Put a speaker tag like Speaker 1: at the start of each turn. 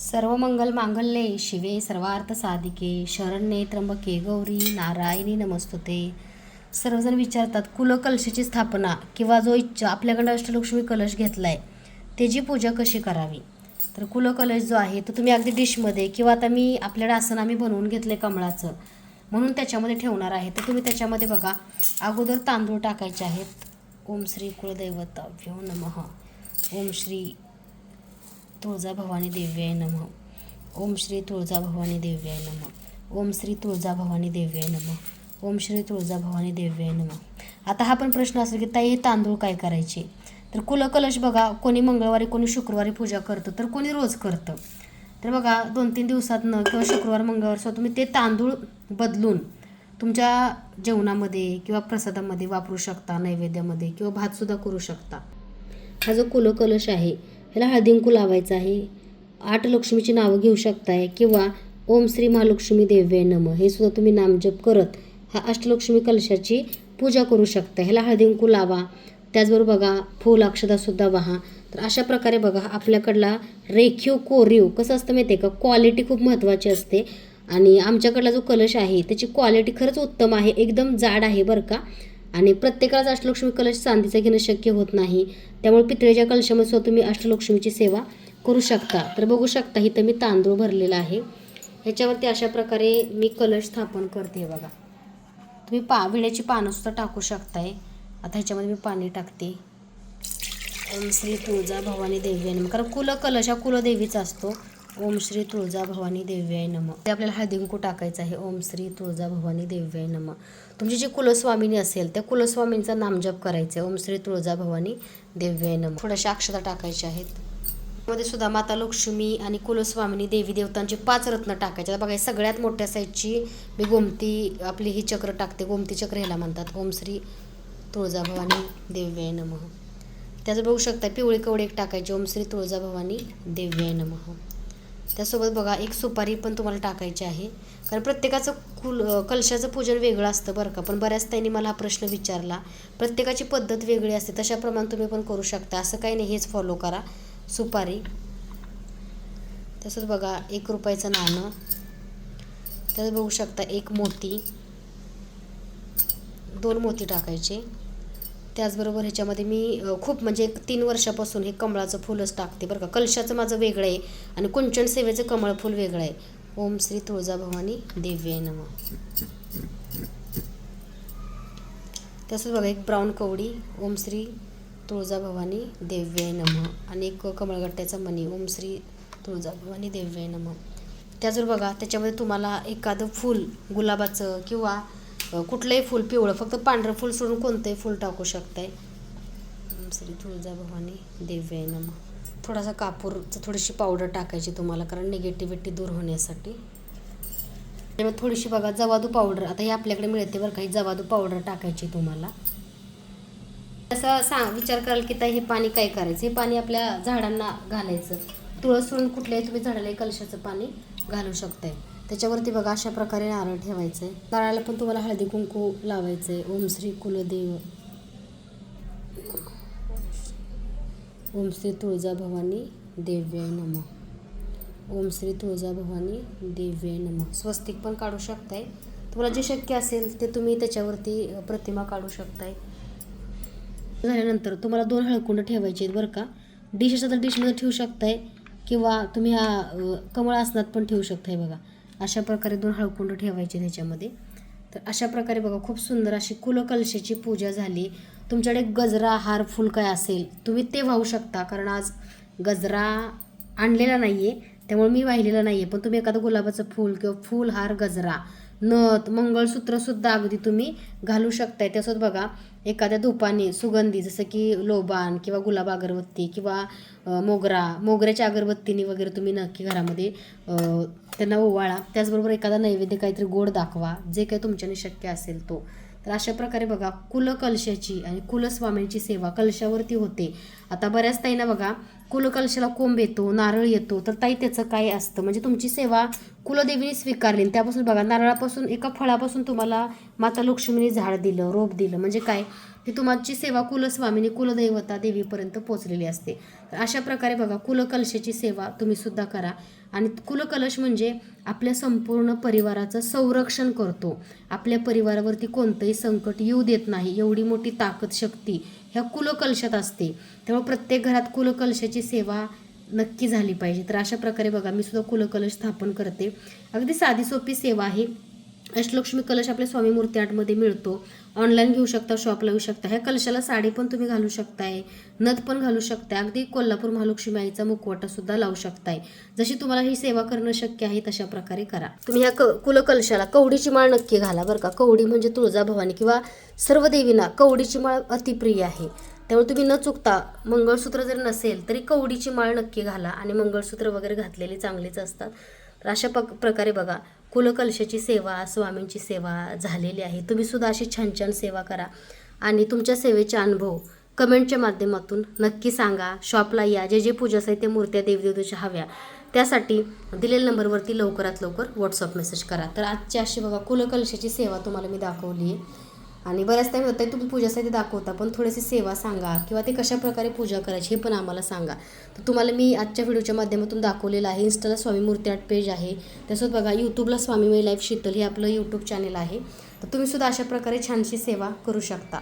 Speaker 1: सर्व मंगल मांगल्ये शिवे सर्वार्थ साधिके शरण्ये त्र्यंबके गौरी नारायणी नमस्तुते. सर्वजण विचारतात कुलकलशाची स्थापना किंवा जो इच्छा आपल्याकडं अष्टलक्ष्मी कलश घेतला आहे त्याची पूजा कशी करावी? तर कुलकलश जो आहे तो तुम्ही अगदी डिशमध्ये किंवा आता मी आपल्याकडे आसन आम्ही बनवून घेतलं आहे कमळाचं म्हणून त्याच्यामध्ये ठेवणार आहे. तर तुम्ही त्याच्यामध्ये बघा अगोदर तांदूळ टाकायचे आहेत. ओम श्री कुलदैवताभ्यो नमः. ओम श्री तुळजाभवानी देव्याय नम. ओम श्री तुळजाभवानी देव्याय नम. ओम श्री तुळजाभवानी देव्याय नम. ओम श्री तुळजाभवानी देव्याय नम. आता हा पण प्रश्न असेल की ताई हे तांदूळ काय करायचे? तर कुलकलश बघा कोणी मंगळवारी कोणी शुक्रवारी पूजा करतं तर कोणी रोज करतं. तर बघा दोन तीन दिवसातनं किंवा शुक्रवार मंगळवार सुद्धा तुम्ही ते तांदूळ बदलून तुमच्या जेवणामध्ये किंवा प्रसादामध्ये वापरू शकता नैवेद्यामध्ये किंवा भातसुद्धा करू शकता. हा जो कुलकलश आहे ह्याला हळदिंकू लावायचं आहे. आठ लक्ष्मीची नावं घेऊ शकताय किंवा ओम श्री महालक्ष्मी देव्य नम. हे सुद्धा तुम्ही नामजप करत हा अष्टलक्ष्मी कलशाची पूजा करू शकता ह्याला हळदिंकू लावा. त्याचबरोबर बघा फूल अक्षदासुद्धा वाहा. तर अशा प्रकारे बघा आपल्याकडला रेखीव कोरीव कसं असतं माहिती आहे का? क्वालिटी खूप महत्त्वाची असते. आणि आमच्याकडला जो कलश आहे त्याची क्वालिटी खरंच उत्तम आहे. एकदम जाड आहे बरं का? आणि प्रत्येकालाच अष्टलक्ष्मी कलश चांदीचा घेणं शक्य होत नाही. त्यामुळे पितळेच्या कलशामध्ये सुद्धा तुम्ही अष्टलक्ष्मीची सेवा करू शकता. तर बघू शकता इथं मी तांदूळ भरलेला आहे. ह्याच्यावरती अशा प्रकारे मी कलश स्थापन करते बघा. तुम्ही पा विड्याची पानंसुद्धा टाकू शकताय. आता ह्याच्यामध्ये मी पाणी टाकते. ओम श्री तुळजा भवानी देवी आणि कारण कुल कलश हा कुलदेवीचा असतो. ओम श्री तुळजा भवानी देव्याय नम. ते आपल्याला हळदीकुंकू टाकायचं आहे. ओम श्री तुळजा भवानी देव्याय नम. तुमची जी कुलस्वामिनी असेल त्या कुलस्वामींचा नामजप करायचं आहे ओम श्री तुळजा भवानी देव्याय नम. थोड्याशा अक्षता टाकायच्या आहेत. मध्ये सुद्धा माता लक्ष्मी आणि कुलस्वामिनी देवी देवतांची पाच रत्न टाकायचे. बघा सगळ्यात मोठ्या साईजची मी गोमती आपली ही चक्र टाकते. गोमती चक्र ह्याला म्हणतात. ओम श्री तुळजाभवानी देव्याय नमः. त्याचं बघू शकता पिवळी कवडी एक टाकायची. ओम श्री तुळजाभवानी देव्याय नमः. त्यासोबत बघा एक सुपारी पण तुम्हाला टाकायची आहे. कारण प्रत्येकाचं कुल कलशाचं पूजन वेगळं असतं बरं का. पण बऱ्याच त्यांनी मला हा प्रश्न विचारला. प्रत्येकाची पद्धत वेगळी असते. तशाप्रमाणे तुम्ही पण करू शकता. असं काही नाही हेच फॉलो करा. सुपारी. तसंच बघा एक रुपयाचं नाणं. त्यात बघू शकता एक मोती. दोन मोती टाकायचे. त्याचबरोबर ह्याच्यामध्ये मी खूप म्हणजे एक तीन वर्षापासून हे कमळाचं फुलच टाकते बरं का. कलशाचं माझं वेगळं आहे आणि कुंचन सेवेचं कमळ फुल वेगळं आहे. ओम श्री तुळजाभवानी दिव्य नम. तसंच बघा एक ब्राऊन कवडी ओम श्री तुळजाभवानी देव्याय नम. आणि एक कमळगट्ट्याचा मणी ओम श्री तुळजाभवानी देव्याय नम. त्याचबरोबर बघा त्याच्यामध्ये तुम्हाला एखादं फूल गुलाबाचं किंवा कुठलंही फूल पिवळं फक्त पांढरं फूल सोडून कोणतंही फूल टाकू शकताय. ओम श्री तुळजाभवानी देव्याय नम. थोडासा कापूरचं थोडीशी पावडर टाकायची तुम्हाला कारण निगेटिव्हिटी दूर होण्यासाठी. त्यामुळे थोडीशी बघा जवादू पावडर आता हे आपल्याकडे मिळते बरं का ही जवादू पावडर टाकायची तुम्हाला. असं सांग विचार कराल की ताई हे पाणी काय करायचं? हे पाणी आपल्या झाडांना घालायचं. तुळस सोडून कुठल्याही तुम्ही झाडाला कलशाचं पाणी घालू शकताय. त्याच्यावरती बघा अशा प्रकारे नारळ ठेवायचं. आहे नारळाला पण तुम्हाला हळदी कुंकू लावायचं. आहे ओम श्री कुलदेव. ओम श्री तुळजा भवानी देव्य नमः. ओम श्री तुळजा भवानी देव्य नमः. स्वस्तिक पण काढू शकताय. तुम्हाला जे शक्य असेल ते तुम्ही त्याच्यावरती प्रतिमा काढू शकताय. झाल्यानंतर तुम्हाला दोन हळकुंड ठेवायचे आहेत बरं का. डिश असेल तर डिशमध्ये ठेवू शकताय किंवा तुम्ही हा कमळ आसनात पण ठेवू शकताय बघा. अशा प्रकारे दोन हळकुंड ठेवायचे त्याच्यामध्ये. तर अशा प्रकारे बघा खूप सुंदर अशी कुलकलशाची पूजा झाली. तुमच्याकडे गजरा हार फुल काय असेल तुम्ही ते वाहू शकता. कारण आज गजरा आणलेला नाही आहे त्यामुळे मी वाहिलेला नाही आहे पण तुम्ही एखादं गुलाबाचं फूल किंवा फूल हार गजरा नथ मंगळसूत्रसुद्धा अगदी तुम्ही घालू शकताय. त्यासोबत बघा एखाद्या धुपाने सुगंधी जसं की लोबान किंवा गुलाब अगरबत्ती किंवा मोगरा मोगऱ्याच्या अगरबत्तीने वगैरे तुम्ही नक्की घरामध्ये त्यांना ओवाळा. त्याचबरोबर एखादा नैवेद्य काहीतरी गोड दाखवा जे काही तुमच्याने शक्य असेल तो. तर अशा प्रकारे बघा कुलकलशाची आणि कुलस्वामींची सेवा कलशावरती होते. आता बऱ्याच ताईंना बघा कुलकलशाला कोंब येतो नारळ येतो तर ताई त्याचं काय असतं? म्हणजे तुमची सेवा कुलदेवीने स्वीकारली आणि त्यापासून बघा नारळापासून एका फळापासून तुम्हाला माता लक्ष्मीने झाड दिलं रोप दिलं. म्हणजे काय? की तुमची सेवा कुलस्वामीनी कुलदैवता देवीपर्यंत पोचलेली असते. तर अशा प्रकारे बघा कुलकलशाची सेवा तुम्ही सुद्धा करा. आणि कुलकलश म्हणजे आपल्या संपूर्ण परिवाराचं संरक्षण करतो. आपल्या परिवारावरती कोणतंही संकट येऊ देत नाही. एवढी मोठी ताकद शक्ती ह्या कुलकलशात असते. त्यामुळे प्रत्येक घरात कुलकलशाची सेवा नक्की झाली पाहिजे. तर अशा प्रकारे बघा मी सुद्धा कुलकलश स्थापन करते. अगदी साधी सोपी सेवा आहे. अष्टलक्ष्मी कलश आपल्या स्वामी मूर्ती आर्टमध्ये मिळतो. ऑनलाईन घेऊ शकता शॉपला येऊ शकता. ह्या कलशाला साडी पण तुम्ही घालू शकताय. नथ पण घालू शकताय अगदी कोल्हापूर महालक्ष्मी आईचा मुखवटा सुद्धा लावू शकताय. जशी तुम्हाला ही सेवा करणं शक्य आहे तशा प्रकारे करा. तुम्ही ह्या क कुलकलशाला कवडीची माळ नक्की घाला बरं का. कवडी म्हणजे तुळजाभवानी किंवा सर्व देवींना कवडीची माळ अतिप्रिय आहे. त्यामुळे तुम्ही न चुकता मंगळसूत्र जर नसेल तरी कवडीची माळ नक्की घाला आणि मंगळसूत्र वगैरे घातलेली चांगलीच असतात. तर अशा प प्रकारे बघा. कुलकलशाची सेवा स्वामींची सेवा झालेली आहे. तुम्ही सुद्धा अशी छान छान सेवा करा. आणि तुमच्या सेवेचे अनुभव कमेंटच्या माध्यमातून नक्की सांगा. शॉपला या. जे जे पूजा साहित्य मूर्त्या देवदेवतेच्या हव्या त्यासाठी दिलेल्या नंबरवरती लवकरात लवकर व्हॉट्सअप मेसेज करा. तर आजची अशी बघा कुलकलशाची सेवा तुम्हाला मी दाखवली आहे आणि बऱ्याच टाईम होतं तुम्ही पूजासाठी दाखवता पण थोडीशी सेवा सांगा किंवा ते कशा प्रकारे पूजा करायची हे पण आम्हाला सांगा. तर तुम्हाला मी आजच्या व्हिडिओच्या माध्यमातून दाखवलेलं आहे इन्स्टाला स्वामी मूर्ती आर्ट पेज आहे. त्यासोबत बघा यूट्यूबला स्वामी मै लाईफ शीतल हे आपलं यूट्यूब चॅनल आहे. तर तुम्हीसुद्धा अशा प्रकारे छानशी सेवा करू शकता.